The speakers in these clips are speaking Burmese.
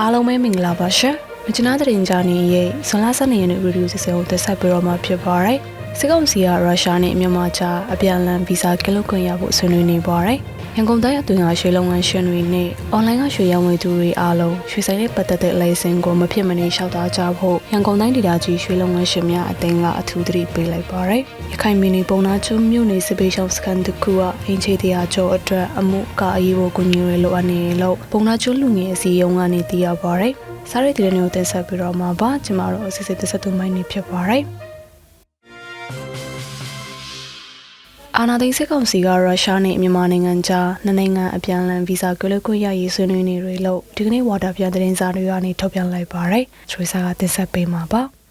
အားလုံးပဲမင်္ဂလာပါရှင်မကျနာတဲ့ရင်ကြားနေရဲ့ဇွန်လ12ရက်နေ့ဗီဒီယိုစီစဉ်ကိုတက်ဆက်ပြီးတော့မှဖြစ်ပါတယ်စစ်ကောင်စီကရုရှားနဲ့မြန်မာကြားအပြန်အလှန်ဗီဇာကင်းလွတ်ခွင့်ရဖို့ဆွေးနွေးနေပါတယ် ရန်ကုန်တိုင်းအတွင်းကရွှေလုပ်ငန်းရှင်တွေနဲ့အွန်လိုင်းကရွှေရောင်းဝယ်သူတွေအားလုံးရွှေဆိုင်နဲ့ပတ်သက်တဲ့လိုင်စင်ကိုမဖြစ်မနေလျှောက်ထားကြဖို့ရန်ကုန်တိုင်းဒေသကြီးရွှေလုပ်ငန်းရှင်များအသင်းကအထူးသတိပေးလိုက်ပါတယ်။ရခိုင်ပြည်နယ်ပုံနာချုံမြို့နယ်စစ်ပေးရှောင်းစခန်းတစ်ခုကအင်ချေတရားကျော်အတွက်အမှုကအရေးပေါ်ကူညီရလိုအပ်နေလို့ပုံနာချုံလူငယ်အစည်းအရုံးကနေသိရပါတယ်။စားရတဲ့တဲ့မျိုးတက်ဆက်ပြီးတော့မှာပါကျမတို့အစစ်စစ်တက်ဆက်သူမိုင်းနေဖြစ်ပါတယ်။ အာနာသိန်းစစ်ကောင်စီကရုရှားနဲ့မြန်မာနိုင်ငံကြားနှစ်နိုင်ငံအပြန်အလှန်ဗီဇာကလခွင့်ရရေးဆွေးနွေးနေတွေလို့ဒီကနေ့ဝါတာပြန်သတင်းစာတွေကနေထုတ်ပြန်လိုက်ပါတယ်။ချွေစာကတင်ဆက်ပေးမှာပါ။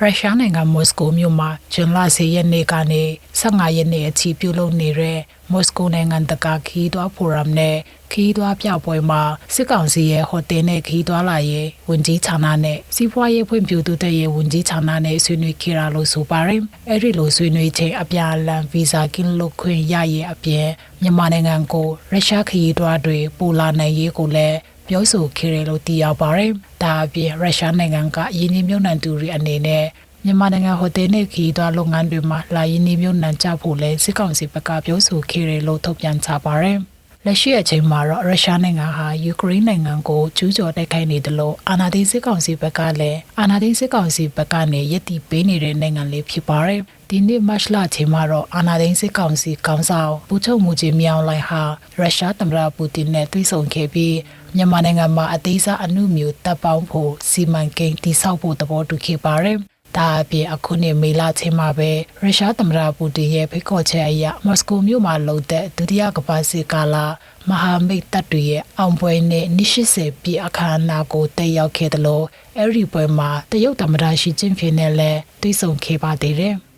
ရုရှားနိုင်ငံမော်စကိုမြို့မှာဇွန်လ10ရက်နေ့ကနေ15ရက်နေ့အထိပြုလုပ်နေတဲ့မော်စကိုနိုင်ငံတကာခီးသွွားဖိုရမ်နဲ့ခီးသွွားပြပွဲမှာစစ်ကောင်စီရဲ့ဟိုတယ်နဲ့ခီးသွွားလာရဲ့ဝန်ကြီးဌာနနဲ့စီးပွားရေးဖွံ့ဖြိုးတိုးတက်ရေးဝန်ကြီးဌာနနဲ့ဆွေးနွေးခဲ့ရလို့ဆိုပါတယ်။အဲ့ဒီလိုဆွေးနွေးချိန်အပြန်အလှန်ဗီဇာကင်းလွတ်ခွင့်ရရဲ့အပြင်မြန်မာနိုင်ငံကိုရုရှားခီးသွွားတွေပိုလာနိုင်ရေးကိုလည်း ပြောဆိုခဲ့တယ်လို့သိရပါတယ်။ဒါအပြင်ရုရှားနိုင်ငံကယင်းနှမြုံနှံသူတွေအနေနဲ့မြန်မာနိုင်ငံဟိုတယ်နဲ့ခီးသွွားလုပ်ငန်းတွေမှာလာယင်းနှမြုံနှံကြဖို့လဲစစ်ကောင်စီဘက်ကပြောဆိုခဲ့တယ်လို့ထုတ်ပြန်ကြပါတယ်။ လက်ရှိအချိန်မှာတော့ရုရှားနိုင်ငံဟာယူကရိန်းနိုင်ငံကိုကျူးကျော်တိုက်ခိုက်နေတယ်လို့အာဏာသိမ်းစစ်ကောင်စီဘက်ကလည်းအာဏာသိမ်းစစ်ကောင်စီဘက်ကနေယက်တီပေးနေတဲ့နိုင်ငံလေးဖြစ်ပါတယ်။ဒီနေ့မတ်လချိန်မှာတော့အာဏာသိမ်းစစ်ကောင်စီခေါင်းဆောင်ပူချုပ်မှုကြီးမြောင်လိုက်ဟာရုရှားသမ္မတပူတင်နဲ့တွေ့ဆုံခဲ့ပြီးမြန်မာနိုင်ငံမှာအသေးစားအမှုမျိုးတပ်ပေါင်းဖို့စီမံကိန်းတည်ဆောက်ဖို့သဘောတူခဲ့ပါတယ်။ ဒါအပြင်အခုနှစ်မေလချင်းမှာပဲရုရှားသမ္မတပူတင်ရဲ့ဖိတ်ခေါ်ချက်အရမော်စကိုမြို့မှာလုံတဲ့ဒုတိယကမ္ဘာစစ်ကာလမဟာမိတ်တပ်တွေရဲ့အောင်ပွဲနဲ့80ပြည့်အခမ်းအနားကိုတက်ရောက်ခဲ့တယ်လို့အဲ့ဒီပွဲမှာတရုတ်သမ္မတရှီကျင်းဖျင်နဲ့လည်းတွေ့ဆုံခဲ့ပါသေးတယ်။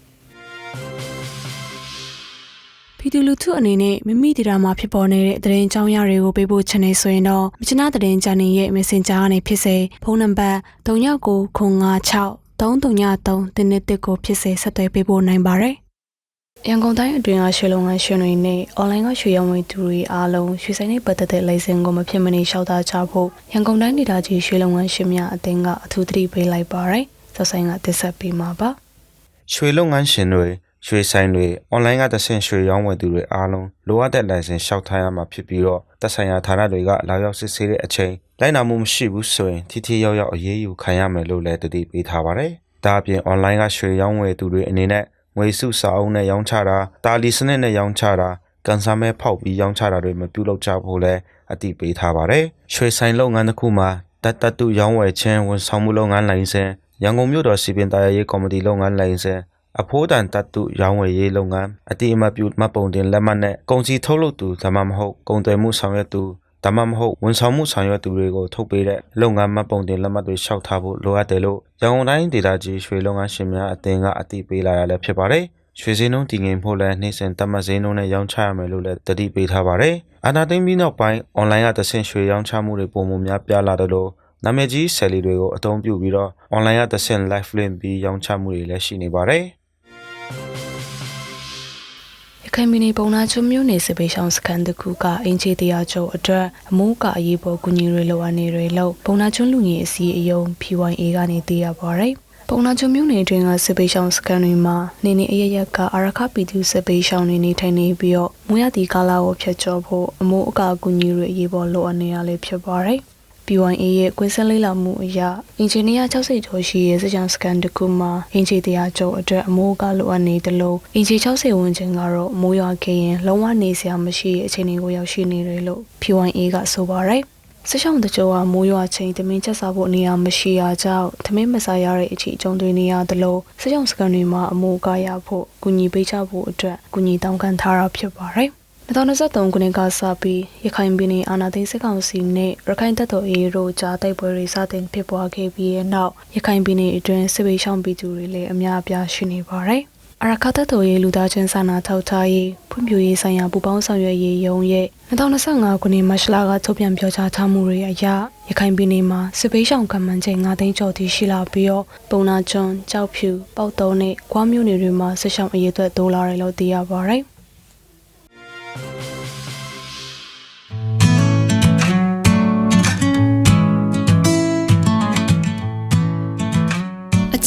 ပြည်သူလူထုအနေနဲ့မိမိဒေတာမှာဖြစ်ပေါ်နေတဲ့သတင်းအကြောင်းအရာတွေကိုပေးဖို့ချင်နေဆိုရင်တော့မြချနာသတင်းချန်နယ်ရဲ့ Messenger ကနေဖြစ်စေဖုန်းနံပါတ်3996 333တင်းတစ်တစ်ကိုဖြစ်စေဆက်သွယ်ပေးဖို့နိုင်ပါတယ်။ရန်ကုန်တိုင်းအတွင်းကရွှေလုံငန်းရှင်တွေနဲ့အွန်လိုင်းကရွှေရောင်းဝယ်သူတွေအားလုံးရွှေဆိုင်နဲ့ပတ်သက်တဲ့လိုင်စင်ကိုမဖြစ်မနေလျှောက်ထားကြဖို့ရန်ကုန်တိုင်းဒေသကြီးရွှေလုံငန်းရှင်များအသင်းကအထူးသတိပေးလိုက်ပါတယ်။ဆက်ဆိုင်ကတက်ဆက်ပေးမှာပါ။ရွှေလုပ်ငန်းရှင်တွေ ရွှေဆိုင်တွေအွန်လိုင်းကတဆင့်ရွှေရောင်းဝယ်သူတွေအားလုံးလိုအပ်တဲ့လိုင်စင်လျှောက်ထားရမှာဖြစ်ပြီးတော့သက်ဆိုင်ရာဌာနတွေကလာရောက်စစ်ဆေးတဲ့အချိန်လိုက်နာမှုမရှိဘူးဆိုရင်ထိထိရောက်ရောက်အရေးယူခံရမယ်လို့လည်းတတိပေးထားပါတယ်။ဒါအပြင်အွန်လိုင်းကရွှေရောင်းဝယ်သူတွေအနေနဲ့ငွေစုစာအုပ်နဲ့ရောင်းချတာတာလီစနစ်နဲ့ရောင်းချတာကန်ဆာမဲဖောက်ပြီးရောင်းချတာတွေမပြုလုပ်ကြဖို့လည်းအတိပေးထားပါတယ်။ရွှေဆိုင်လုပ်ငန်းတစ်ခုမှာတတ်တတ်တူရောင်းဝယ်ခြင်းဝန်ဆောင်မှုလုပ်ငန်းလိုင်စင်ရန်ကုန်မြို့တော်စီပင်တရားရေးကော်မတီလုပ်ငန်းလိုင်စင် အဖိုးတန်တတ်တုရောင်းဝယ်ရေးလုပ်ငန်းအတိအမတ်ပြုမှတ်ပုံတင်လက်မှတ်နဲ့ကုန်စည်ထုတ်လုပ်သူဒါမှမဟုတ်ကုန်သွယ်မှုဆောင်ရွက်သူဒါမှမဟုတ်ဝန်ဆောင်မှုဆောင်ရွက်သူတွေကိုထုတ်ပေးတဲ့လုပ်ငန်းမှတ်ပုံတင်လက်မှတ်တွေလျှောက်ထားဖို့လိုအပ်တယ်လို့ရန်ကုန်တိုင်းဒေသကြီးရွှေလုပ်ငန်းရှင်များအသင်းကအတိပေးလာရလည်းဖြစ်ပါတယ်ရွှေစင်းနှုန်းတည်ငြိမ်ဖို့လည်းနှိမ့်စင်တတ်မှတ်စင်းနှုန်းနဲ့ရောင်းချရမယ်လို့လည်းတတိပေးထားပါတယ်အာနာသိမ့်ပြီးနောက်ပိုင်းအွန်လိုင်းကတဆင့်ရွှေရောင်းချမှုတွေပုံမှန်များပြားလာတယ်လို့နာမည်ကြီးဆယ်လီတွေကိုအသုံးပြုပြီးတော့ online ကတဆင့် live link ပြီးရောင်းချမှုတွေလည်းရှိနေပါတယ် ခိုင်ပြည်နယ်ပုံနာချုံမြို့နယ်စစ်ပေးဆောင်စခန်းတစ်ခုကအင်ချေတရားချုပ်အတွက်အမိုးကအရေးပေါ်ကူညီရေးလိုအပ်နေတွေလို့ပုံနာချုံလူငယ်အစည်းအရုံး PYA ကနေသိရပါဗျ။ပုံနာချုံမြို့နယ်အတွင်းကစစ်ပေးဆောင်စခန်းတွေမှာနေနေအရရက်ကအာရခပီသူစစ်ပေးဆောင်နေနေထိုင်နေပြီးတော့မွေးရတီကာလာကိုဖျက်ချော်ဖို့အမိုးအကာကူညီရေးအရေးပေါ်လိုအပ်နေရလေဖြစ်ပါတယ်။ PYA ရဲ့ကွင်းစက်လေးလာမှုအရအင်ဂျင်နီယာ60ကျော်ရှိရဲ့စကြံစကန်တစ်ခုမှာအင်ဂျီတရားကျော်အတွက်အမိုးကလိုအပ်နေတယ်လို့အင်ဂျီ60ဝန်းကျင်ကတော့မိုးရွာခဲ့ရင်လုံးဝနေစရာမရှိတဲ့အခြေအနေကိုရောက်ရှိနေတယ်လို့ PYA ကဆိုပါတယ်ဆရှောင်းတကြိုကမိုးရွာချိန်တမင်းချက်စားဖို့နေရာမရှိရာကြောင့်သမင်းမစားရတဲ့အချိန်အကျုံတွေနေရတယ်လို့ဆရှောင်းစကန်တွေမှာအမိုးကရဖို့ကူညီပေးချဖို့အတွက်ကူညီတောင်းခံထားတာဖြစ်ပါတယ် 2023ခုနှစ်ကစပြီးရခိုင်ပြည်နယ်အာဏာသိမ်းစစ်ကောင်စီနဲ့ရခိုင်တပ်တော် AA တို့ကြားတိုက်ပွဲတွေစတင်ဖြစ်ပွားခဲ့ပြီးတဲ့နောက်ရခိုင်ပြည်နယ်အတွင်းစစ်ပေးရှောင်ပြည်သူတွေလည်းအများအပြားရှိနေပါတယ်။အရခတ်တပ်တော်ရဲ့လူသားချင်းစာနာထောက်ထားရေးဖွံ့ဖြိုးရေးဆိုင်ရာပူးပေါင်းဆောင်ရွက်ရေးယုံရဲ့2025ခုနှစ်မတ်လကထုတ်ပြန်ပြောကြားထားမှုတွေအရရခိုင်ပြည်နယ်မှာစစ်ပေးရှောင်ကမှန်ချိန်9သိန်းကျော်ထိရှိလာပြီးတော့ပုံနာကျွန်းကြောက်ဖြူပေါက်တုံးနဲ့ကွားမြို့နယ်တွေမှာစစ်ရှောင်အရေးအတွက်တိုးလာတယ်လို့သိရပါတယ်။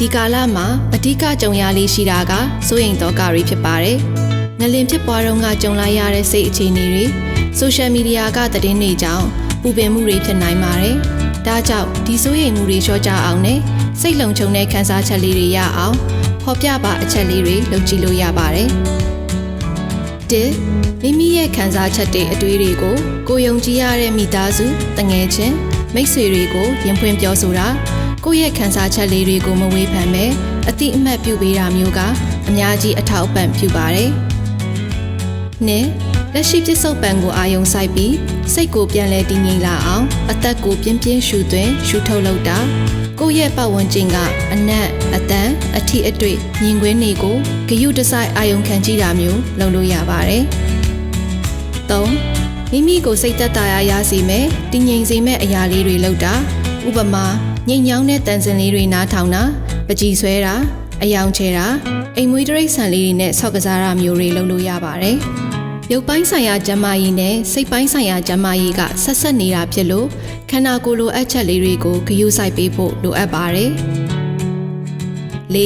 ဒီကာလမှာအဓိကကြုံရလေးရှိတာကစိုးရိမ်သောကတွေဖြစ်ပါတယ်ငလင်ဖြစ်ပွားတော့ကကြုံလိုက်ရတဲ့စိတ်အခြေအနေတွေဆိုရှယ်မီဒီယာကသတင်းတွေကြောင့်ပူပင်မှုတွေဖြစ်နိုင်ပါတယ်ဒါကြောင့်ဒီစိုးရိမ်မှုတွေလျှော့ချအောင်နဲ့စိတ်လုံခြုံတဲ့ခံစားချက်လေးတွေရအောင်ဖော်ပြပါအချက်လေးတွေလုပ်ကြည့်လို့ရပါတယ်။တစ်မိမိရဲ့ခံစားချက်တွေအတွေးတွေကိုကိုယုံကြည်ရတဲ့မိသားစုတငယ်ချင်းမိတ်ဆွေတွေကိုရင်ဖွင့်ပြောဆိုတာ ကိုယ့်ရဲ့ခံစားချက်လေးတွေကိုမဝေဖန်ပဲအတိအမှတ်ပြုပေးတာမျိုးကအများကြီးအထောက်အပံ့ပြုပါတယ်။နှစ်လက်ရှိပြစ္ဆုတ်ပံကိုအာယုံဆိုင်ပြီးစိတ်ကိုပြန်လဲတည်ငြိမ်လာအောင် အသက်ကိုပြင်းပြင်းရှူသွင်းရှူထုတ်လုပ်တာကိုယ့်ရဲ့ပတ်ဝန်းကျင်ကအနက်အတန်အထီအတွေ့မြင်ကွင်းတွေကိုဂယုတစိုက်အာယုံခံကြည့်တာမျိုးလုပ်လို့ရပါတယ်။၃မိမိကိုစိတ်သက်သာရာရစေမယ်တည်ငြိမ်စေမယ့်အရာလေးတွေလုပ်တာဥပမာ ငြိမ်ညောင်းတဲ့တန်စင်လေးတွေနားထောင်တာပကြည်ဆွဲတာအယောင်ချဲတာအိမ်မွေးတရိတ်ဆန်လေးတွေနဲ့ဆောက်ကစားတာမျိုးတွေလုပ်လို့ရပါတယ်။ရုပ်ပိုင်းဆိုင်ရာကျန်းမာရေးနဲ့စိတ်ပိုင်းဆိုင်ရာကျန်းမာရေးကဆက်ဆက်နေတာဖြစ်လို့ခန္ဓာကိုယ်လိုအပ်ချက်လေးတွေကိုဂရုစိုက်ပေးဖို့လိုအပ်ပါတယ်။၄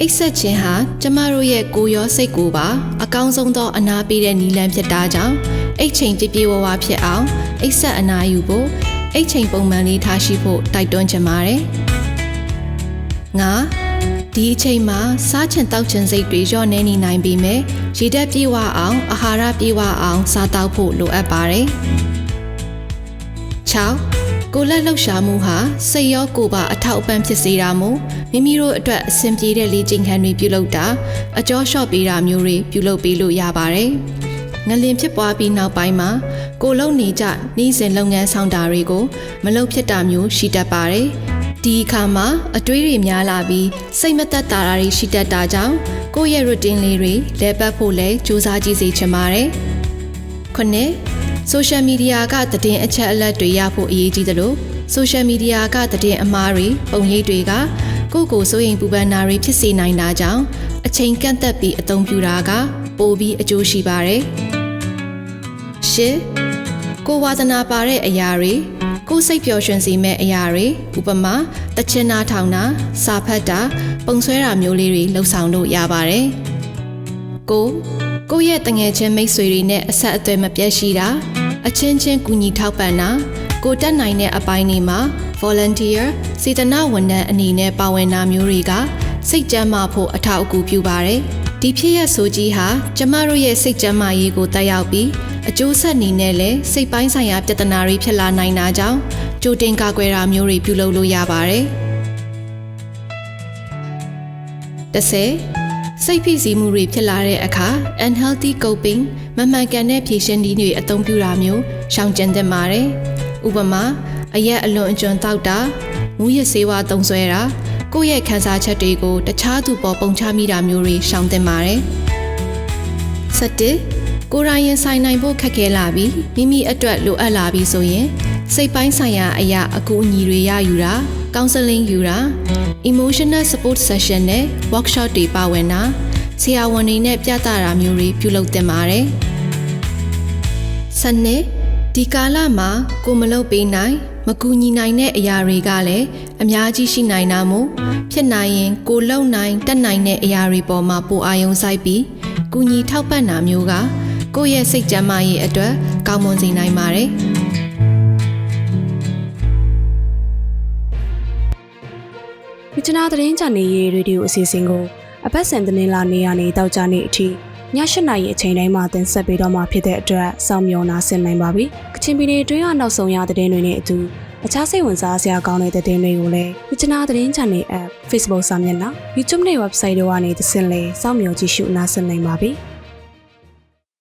အိတ်ဆက်ခြင်းဟာကျမတို့ရဲ့ကိုယ်ရောစိတ်ကိုပါအကောင်းဆုံးသောအနာပေးတဲ့နည်းလမ်းဖြစ်တာကြောင့်အိတ်ချိန်ပြည့်ပြည့်ဝဝဖြစ်အောင်အိတ်ဆက်အနာယူဖို့ အိတ်ချိန်ပုံမှန်လေးထားရှိဖို့တိုက်တွန်းချင်ပါတယ်။၅ဒီအချိန်မှာစားချင်တောက်ချင်စိတ်တွေလျော့နေနေနိုင်ပြီမဲ့ရေဓာတ်ပြေဝအောင်အာဟာရပြေဝအောင်စားတောက်ဖို့လိုအပ်ပါတယ်။6ကိုလက်လှုပ်ရှားမှုဟာစိတ်ရောကိုယ်ပါအထောက်အပံ့ဖြစ်စေတာမို့မိမိတို့အတွက်အဆင်ပြေတဲ့လေ့ကျင့်ခန်းတွေပြုလုပ်တာအကျော်လျှော့ပေးတာမျိုးတွေပြုလုပ်ပေးလို့ရပါတယ်။ ငလင်ဖြစ်ပွားပြီးနောက်ပိုင်းမှာကိုလုံနေကြနှီးစင်လုပ်ငန်းဆောင်တာတွေကို မလုပ်ဖြစ်တာမျိုးရှိတတ်ပါတယ်။ဒီအခါမှာအတွေးတွေများလာပြီးစိတ်မသက်သာတာတွေရှိတတ်တာကြောင့်ကိုယ့်ရဲ့ routine လေးတွေလဲပတ်ဖို့လဲစူးစမ်းကြည့်စေချင်ပါတယ်။ခုနှစ် social media ကသတင်းအချက်အလက်တွေရဖို့အရေးကြီးသလို social media ကသတင်းအမှားတွေပုံရိပ်တွေကကိုယ့်ကိုယ်စိုးရိမ်ပူပန်တာတွေဖြစ်စေနိုင်တာကြောင့်အချိန်ကန့်သက်ပြီးအသုံးပြုတာကပိုပြီးအကျိုးရှိပါတယ်။ ရှစ်ကိုဝါသနာပါတဲ့အရာတွေကိုယ်စိတ်ပျော်ရွှင်စေမဲ့အရာတွေဥပမာတချင်နာထောင်တာစာဖတ်တာပုံဆွဲတာမျိုးလေးတွေလှုပ်ဆောင်လို့ရပါတယ်။ကိုကိုယ့်ရဲ့တငယ်ချင်းမိတ်ဆွေတွေနဲ့အဆက်အသွယ်မပြတ်ရှိတာအချင်းချင်းကူညီထောက်ပံ့တာကိုတက်နိုင်တဲ့အပိုင်းတွေမှာ volunteer စေတနာဝန်ထမ်းအနေနဲ့ပါဝင်တာမျိုးတွေကစိတ်ကြမ်းမာဖို့အထောက်အကူပြုပါတယ်။ဒီဖြစ်ရဆိုကြီးဟာကျမတို့ရဲ့စိတ်ကြမ်းမာရေးကိုတက်ရောက်ပြီး အကျိုးဆက်အနေနဲ့လည်းစိတ်ပိုင်းဆိုင်ရာပြဿနာတွေဖြစ်လာနိုင်တာကြောင့်ကြိုတင်ကာကွယ်တာမျိုးတွေပြုလုပ်လို့ရပါတယ်။တစ်ဆယ်စိတ်ဖိစီးမှုတွေဖြစ်လာတဲ့အခါ unhealthy coping မမှန်ကန်တဲ့ဖြေရှင်းနည်းတွေအသုံးပြုတာမျိုးရှောင်ကျဉ်သင့်ပါတယ်။ဥပမာအရက်အလွန်အကျွံတောက်တာမူရစေဝါသုံးဆွဲတာကိုယ့်ရဲ့ခံစားချက်တွေကိုတခြားသူပေါ်ပုံချမိတာမျိုးတွေရှောင်သင့်ပါတယ်။7 ကိုရိုင်းရင်ဆိုင်နိုင်ဖို့ခက်ခဲလာပြီးမိမိအတွက်လိုအပ်လာပြီးဆိုရင်စိတ်ပိုင်းဆိုင်ရာအရာအကူအညီတွေရယူတာကောင်ဆယ်လင်းယူတာ emotional support session နဲ့ workshop တွေပါဝင်တာဆရာဝန်တွေနဲ့ပြသတာမျိုးတွေပြုလုပ်သင့်ပါတယ်။စနစ်ဒီကာလမှာကိုမလုပ်ပေးနိုင် မကူညီနိုင်တဲ့အရာတွေကလည်းအများကြီးရှိနိုင်တာမို့ဖြစ်နိုင်ရင်ကိုလုံနိုင်တက်နိုင်တဲ့အရာတွေပေါ်မှာပိုအာရုံစိုက်ပြီးကူညီထောက်ပံ့တာမျိုးက ကိုယ့်ရဲ့စိတ်ကြမ်းမာရေးအတွက်ကောင်းမွန်စေနိုင်ပါတယ်။မြချနာသတင်းချန်နယ်ရေးရေဒီယိုအစီအစဉ်ကိုအပတ်စဉ်သတင်းလာနေရနေတောက်ကြနေအထိည၈နာရီအချိန်တိုင်းမှာတင်ဆက်ပေးတော့မှာဖြစ်တဲ့အတွက်စောင့်မျှော်နာဆင်နိုင်ပါပြီ။ကချင်ပြည်နယ်တွင်းကနောက်ဆုံးရသတင်းတွေနဲ့အတူအခြားစိတ်ဝင်စားစရာကောင်းတဲ့သတင်းတွေကိုလည်းမြချနာသတင်းချန်နယ် app Facebook စာမျက်နှာ YouTube နဲ့ website တို့ကနေသင်လဲစောင့်မျှော်ကြည့်ရှုနားဆင်နိုင်ပါပြီ။